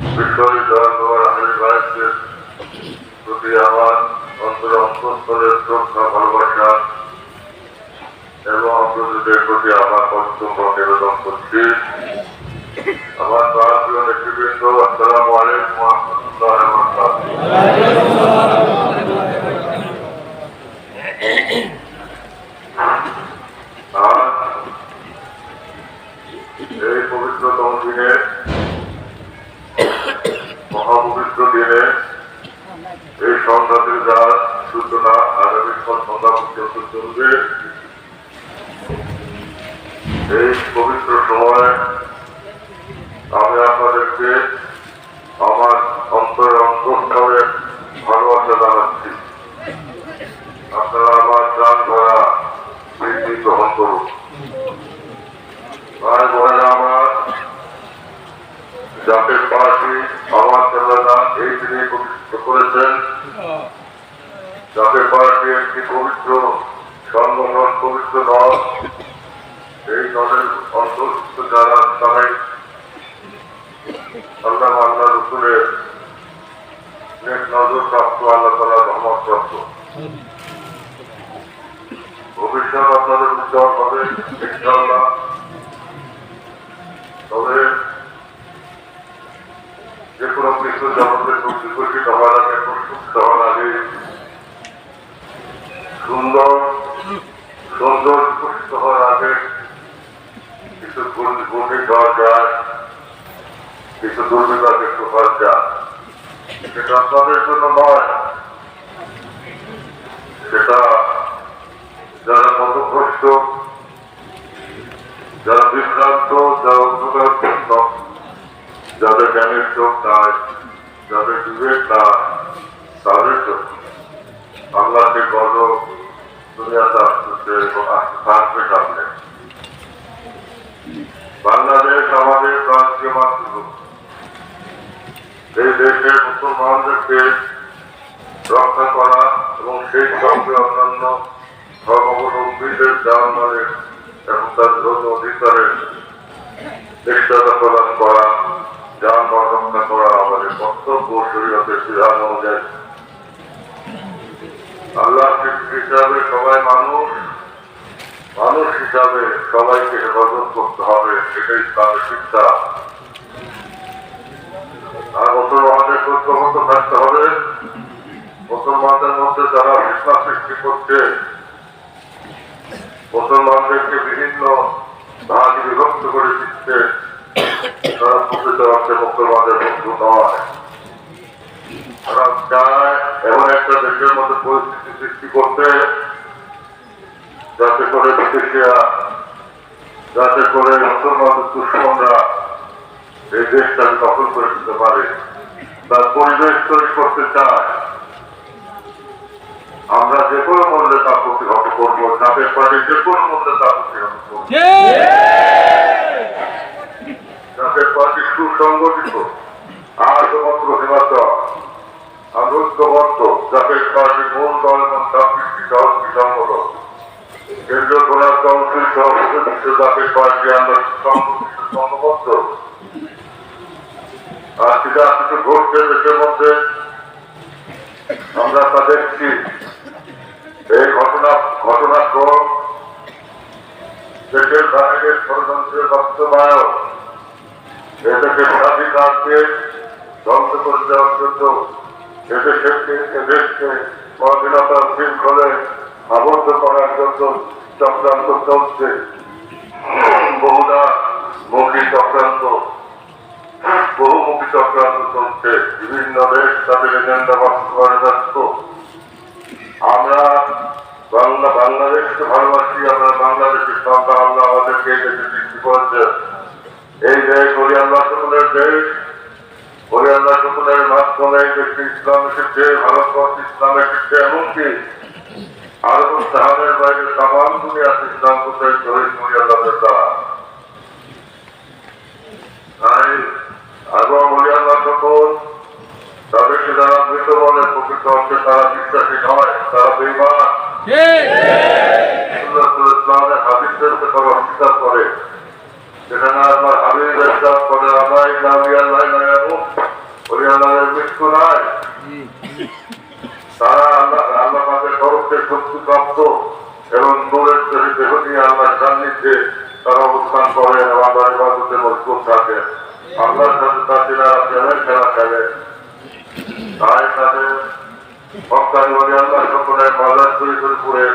বিশ্ববিদ্যালয় বাবার আমির ভাইয়ের প্রতি আমার অন্তর অন্তঃস্থলের শ্রদ্ধা, ভালোবাসা এবং আপনাদের প্রতি আমার কর্তব্য নিবেদন করছি। আমার প্রাণপ্রিয় নেতৃবৃন্দ, আসসালামু আলাইকুম রহমতুল্লাহ এই পবিত্রতম দিনে মহাপবিত্র দিনে এই সংঘাতের যার সূচনা এই পবিত্র সময় আমি আপনাদেরকে আমার অন্তরের অন্তঃস্থলে ভালোবাসা জানাচ্ছি। আপনারা আমার প্রাণ ধরা বৃদ্ধি গ্রহণ করুন। ভাই বোনেরা আমার জাতীয় পার্টি আমার চেতনা এই দিনে করেছেন। জাতীয় পার্টি একটি পবিত্র সংগঠন পবিত্র দল এই দলের অন্তর্ভুক্ত যারা সবাই আল্লাহ আল্লাহ রসুলের নজর প্রাপ্ত, আল্লাহ তালা রহমত প্রাপ্ত। ভবিষ্যৎ আপনাদের উজ্জ্বল হবে, ইনশাআল্লাহ। তবে যে কোনো কিছু জগতের বিকশিত হওয়ার আগে প্রস্তুত হওয়ার আগে সুন্দর সুন্দর হওয়ার আগে কিছু দেওয়া কিছু হওয়া যায় সেটা আপনাদের জন্য নয়। সেটা যারা পথভ্রষ্ট যারা বিভ্রান্ত, যারা অন্ধকারপূর্ণ যাদের জ্ঞানের চোখ নাই, যাদের বিবেক নাই তাদের জন্য আল্লাহকে গর্ব দুনিয়াতে আসতেছে এবং আসতে থাকবে সামনে বাংলাদেশ আমাদের প্রান্তীয় মাতৃভূমি এই দেশের মুসলমানদেরকে রক্ষা করা এবং সেই সঙ্গে অন্যান্য ধর্মাবলম্বীদের জানমালের এবং তার ধর্ম অধিকারের নিশ্চয়তা প্রদান করা যানবাহন রক্ষা করা আমাদের কর্তব্য শরীয়তের বিধান অনুযায়ী। আল্লাহ হিসাবে সবাই মানুষ মানুষ হিসাবে সবাইকে হেফাজত করতে হবে, সেটাই তার শিক্ষা। আর মুসলমানদের ঐক্যবদ্ধ থাকতে হবে। মুসলমানদের মধ্যে যারা ফিতনা সৃষ্টি করছে, মুসলমানদেরকে বিভিন্ন ভাগে বিভক্ত করে দিচ্ছে, তারা মুসলমানদের বন্ধু নয়। তারা চায় এমন একটা দেশের মধ্যে পরিস্থিতি সৃষ্টি করতে, যাতে করে বিদেশিয়া যাতে করে মুসলমানদের দুশ্মনরা এই দেশটাকে দখল করে দিতে পারে। তার পরিবেশ তৈরি করতে চায়। আমরা যে কোনো মূল্যে তা প্রতিহত করব যাদের পারে যে কোনো মূল্যে তা প্রতিহত করব। যাদের পার্টি সুসংগঠিত আর সমগ্র হিমাচল আমরা ঐক্যবদ্ধ যাদের পার্টি মূল দল এবং ছাব্বিশটি সহযোগী সংগঠন কেন্দ্রীয় গোলাপ কাউন্সিল সভাপতি বিশ্ব জাতীয় পার্টি আমরা সুসংগঠিত আর সেটা কিছু ঘটছে দেশের মধ্যে আমরা তা দেখছি। এই ঘটনা ঘটনাক্রম দেশের বাইরের ষড়যন্ত্রের বাস্তবায়ন। এদেশের স্বাধীনতাকে ধ্বংস করে দেওয়ার জন্য এদেশকে এদেশকে স্বাধীনতার শৃঙ্খলে আবদ্ধ করার জন্য চক্রান্ত চলছে। বহুদা মুখী চক্রান্ত। বহুমুখী চক্রান্ত চলছে। বিভিন্ন দেশ তাদের এজেন্ডা বাস্তবায়নে ব্যস্ত। আমরা বাংলা, বাংলাদেশকে ভালোবাসি, আমরা বাংলাদেশের সন্তান আল্লাহ আমাদেরকে এই দেশে সৃষ্টি করেছে। এই দেশ ওই আল্লাহ সকলের দেশ ইসলাম এসেছে, ভারতবর্ষ ইসলাম এসেছে, এমনকি আরব জাহানের বাইরে তামাম দুনিয়াতে ইসলাম শহীদ মুড়িয়া তাদের দ্বারা তাই এবং হরিয়ানা যখন তাদেরকে যারা মৃত বলে প্রকৃত অর্থে তারা বিশ্বাসী নয় তারা বেইমান ইসলামের হাবিবদেরকে তারা অস্বীকার করে সেখানে আপনার হাবিব ইসলাম করে আল্লাহ ইসলাম ইয়াল্লাহ ইয়ামুত হরিয়ানার মৃত্যু নাই তারা আল্লাহ আল্লাহ পাকের তরফে শক্তি এবং দূরের তৈরি দেহ নিয়ে আল্লাহ সান্নিধ্যে তারা অবস্থান করেন এবং আল্লাহ ইবাদতে মজবুত থাকে। আল্লাহর সাথে তারা প্রেমের খেলা খেলে। তাই তাদের হকানি বলে আল্লাহ সকলে বাজার শরীফপুরে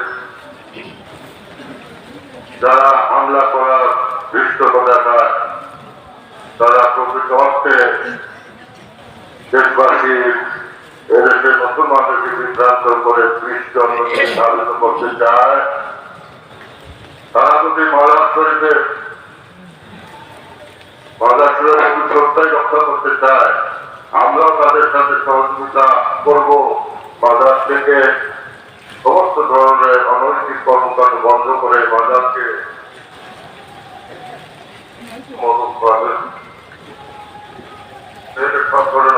যারা হামলা করার দৃশ্যতা দেখায় তারা প্রকৃত অর্থে দেশবাসী এদেশে মুসলমানদেরকে বিভ্রান্ত করে খ্রিস্টানকে সাবিত করতে চায়, তারা যদি মাদার শরীফে রক্ষা করতে চায়, আমরাও তাদের সাথে সহযোগিতা করব। বাজার থেকে সমস্ত ধরনের অনৈতিক কর্মকাণ্ড বন্ধ করে বাজারকে মদত করবেন সব ধরনের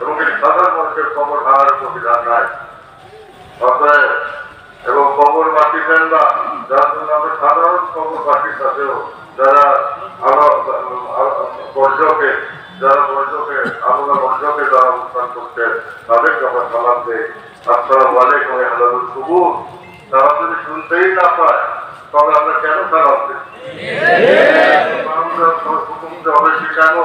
এবং সাধারণ মানুষের কবর ভাঙার কোনো বিধান নাই। অতএব এবং কবর বাকিবেন না যার জন্য আমরা সাধারণ কবর বাকির সাথেও যারা বর্জকে যারা বর্জকে আমরা বর্জকে যারা অনুষ্ঠান করছেন তাদেরকে আমরা সালাম দেই। আসসালামু আলাইকুম হালালুল সুবুর তারা যদি শুনতেই না পায় তবে আমরা কেন সালাম দিই আমরা হুকুম হবে শিখানো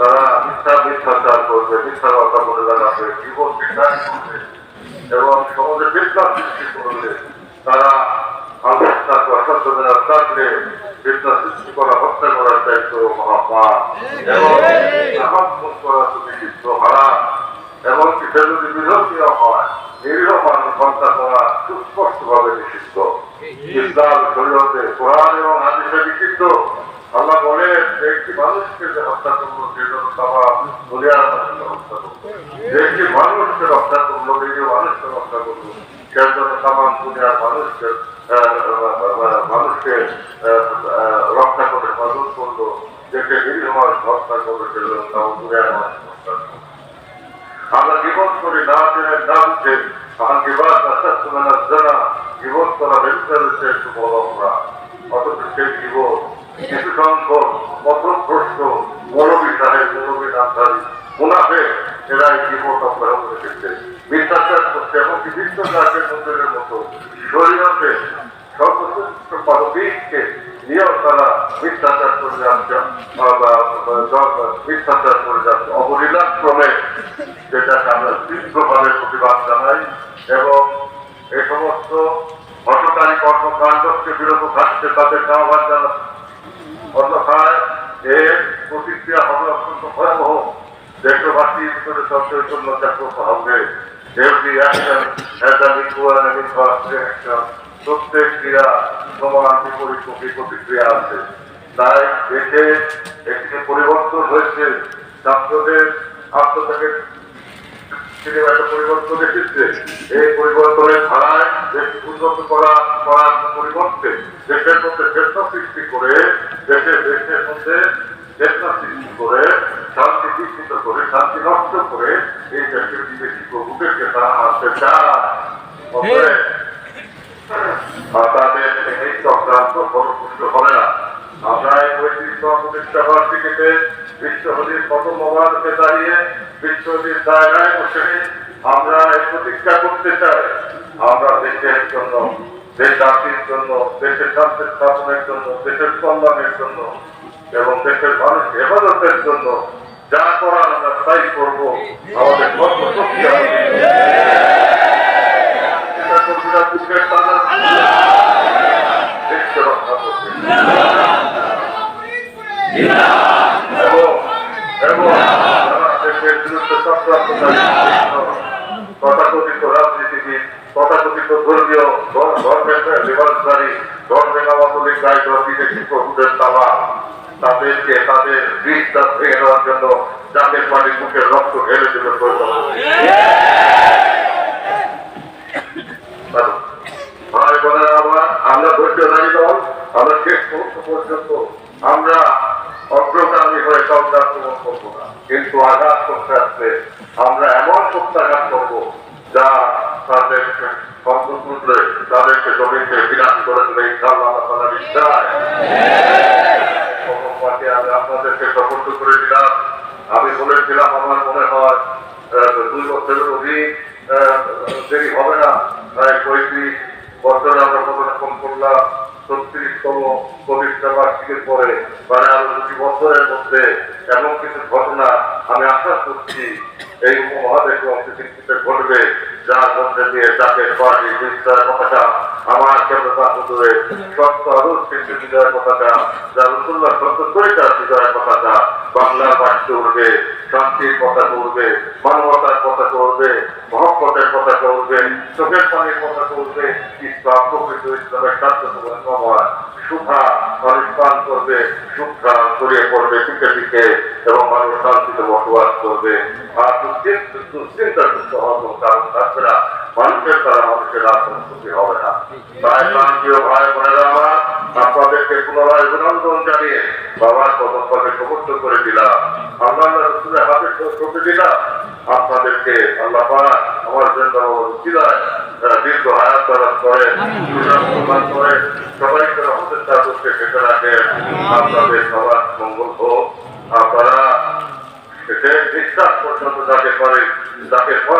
তারা মিথ্যা মিথ্যাচার করবে, মিথ্যা কথা বলে দাঁড়াবে জীবন বিজ্ঞান করবে, এবং সমাজে বিপ্লব সৃষ্টি করবে। তারা সৃষ্টি করা দায়িত্ব এবং চিত্র হারা। এবং সে যদি হয়, নিরীহ মানুষ হত্যা করা সুস্পষ্টভাবে নিষিদ্ধ। ইসলাম শরীয়তে কোরআন এবং হাদিসে লিখিত আল্লাহ বলে যে একটি মানুষকে যে হত্যা করল, সে জন্য তারা দুনিয়ার মানুষকে হত্যা করল যে একটি মানুষকে রক্ষা করল নিজে মানুষকে রক্ষা করল, সে জন্য তামাম দুনিয়ার মানুষকে মানুষকে রক্ষা করে মদত করল যেকে নিরীহ মানুষ হত্যা করল, সে জন্য তামাম দুনিয়ার মানুষ হত্যা করল আমরা জীবন করি, না জেনে, না বুঝে বাদ আস্তে আস্তে না জানা জীবন করা রয়েছে একটু বড় আমরা। অথচ সেই জীবন কিছু সংখ্যক মতভ্রষ্ট মৌলবী সাহেব মৌলবী নামধারী মুনাফে এরা এই জীবন অব্যাহত রেখেছে মিথ্যাচার করছে এমনকি বিশ্বজাতের মন্দিরের মতো শরীরতে সর্বশ্রেষ্ঠ পারবীরকে নিয়েও তারা মিথ্যাচার করে যাচ্ছে বা- বা- বা- মিথ্যাচার করে যাচ্ছে অবলীলাক্রমে যেটাকে আমরা তীব্রভাবে প্রতিবাদ জানাই এবং এই সমস্ত হটকারী কর্মকাণ্ডকে বিরত থাকতে তাদেরকে আহ্বান জানাচ্ছি অন্যথায় এর প্রতিক্রিয়া হবে অত্যন্ত ভয়াবহ। দেশবাসীর ভিতরে সচেতন জাগ্রত হবে। এই পরিবর্তনের দেশ উন্নত করা পরিবর্তে দেশের মধ্যে সৃষ্টি করে দেশের মধ্যে করে শান্তি বিকৃত করে শান্তি নষ্ট করে এই দেশের বিদেশি প্রভুদেরকে তারা মানতে চায় তাদের এই চক্রান্ত ফলপ্রসূ হবে না আমরা এই পঁয়ত্রিশ প্রতিষ্ঠা বার্ষিকীতে বিশ্বহরির প্রথম আমরা এই প্রতিজ্ঞা করতে চাই। আমরা দেশের জন্য দেশ জাতির জন্য, দেশের শান্তি স্থাপনের জন্য, দেশের কল্যাণের জন্য এবং দেশের মানুষ হেফাজতের জন্য যা করার আমরা তাই করব। আমাদের করবে। এবং এবং দেশের বিরুদ্ধে চক্রান্তকারী তথাকথিত রাজনীতিবিদ তথাকথিত ধর্মীয় ধর- ধর্মের দায়িত্ব বিদেশি প্রভুদের তালা তাদেরকে তাদের বীজটা ভেঙে দেওয়ার জন্য জাতের পানির মুখে রক্ত ঢেলে দেবে আমার, আমরা ধৈর্যধারী দল, আমরা শেষ পর্যন্ত আমরা অগ্রগামী হয়ে কাউকে আক্রমণ করব না। কিন্তু আঘাত করতে আসলে আমরা এমন প্রত্যাঘাত করব যা তাদের সম্পূর্ণে তাদেরকে জমিতে বিরাজ করে দেবে ইনশাআল্লাহ আল্লাহ বিশ্বাস আপনাদেরকে সফল করে দিলাম। আমি বলেছিলাম আমার মনে হয় আহ, দুই বছরের অধিক আহ, দেরি হবে না প্রায় পঁয়ত্রিশ বছর আমরা কত রকম করলাম ছত্রিশতম প্রতিষ্ঠা বার্ষিকের পরে মানে আরও দুটি বছরের মধ্যে এমন কিছু ঘটনা আমি আশা করছি এই করবে ঘটবে যার মধ্যে দিয়ে যাকে পার্টি বিস্তার কথাটা আমার কেন্দ্রতা হুজুরে সত্য আরও সৃষ্টি বিজয়ের কথাটা, যা রসুল্লাহ সত্য তরিকার বিজয়ের কথাটা বাংলার বাড়িতে উঠবে, শান্তির কথা উঠবে, মানবতার কথা উঠবে, মহব্বতের কথা উঠবে, চোখের পানির কথা উঠবে, ইসলাম, প্রকৃত ইসলামের স্বার্থ সুখা মানুষ পান করবে সুখা ছড়িয়ে পড়বে দিকে দিকে এবং মানুষ শান্তিতে বসবাস করবে। আর দুশ্চিন্তা দুশ্চিন্তা যুক্ত হওয়ার কারণ না। মানুষের দ্বারা মানুষের আর কোনো ক্ষতি হবে না। তাই প্রান্তীয় ভাই বোনেরা আমার আপনাদেরকে পুনরায় অভিনন্দন জানিয়ে বাবার পদক্ষেপে সমর্থ করে দিলাম। আল্লাহ রসুলের হাতে ঠকে দিলাম আপনাদেরকে আল্লাহ আমার জন্য উচিলায় দীর্ঘ হায়াত তারা করে সুনাম করে সবাইকে রহমতের চাদরকে ঢেকে রাখেন আপনাদের সবার মঙ্গল হোক। আপনারা সে বিশ্বাস পর্যন্ত যাকে করে যাকে পার্টি ইসলাম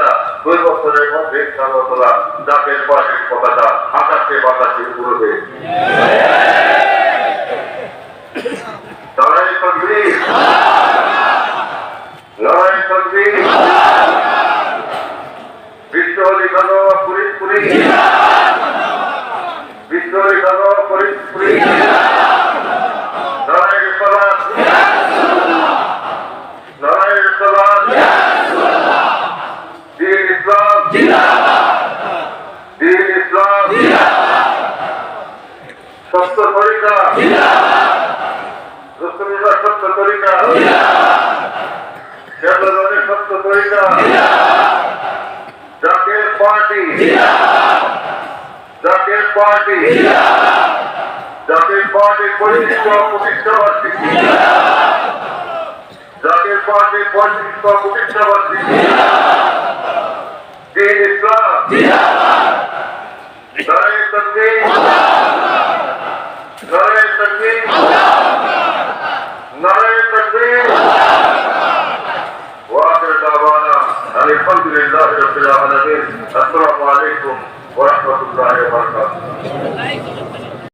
দুই বছরের মধ্যে ইনশাআল্লাহ জাতীয় পার্টির কথাটা আকাশে বাতাসে উড়বে। লড়াই পুলিশ লড়াই সলাদ লড়াই সলাদ দিন ইসলাম দিন ইসলাম সত্য তরিকা রসুল্লাহ সত্য তরিকা কেবলের সত্য তরিকা Zaker party Zaker party Zaker party পরিচিত প্রতিষ্ঠাবাসী জাকের পার্টি পরিচিত প্রতিষ্ঠাবাসী দিন ইসলাম নারে তকবীর নারে তকবীর নারে তকবীর ওয়াকির দাওয়ানা আলহামদুলিল্লাহ رب العالمين السلام عليكم ورحمة الله وبركاته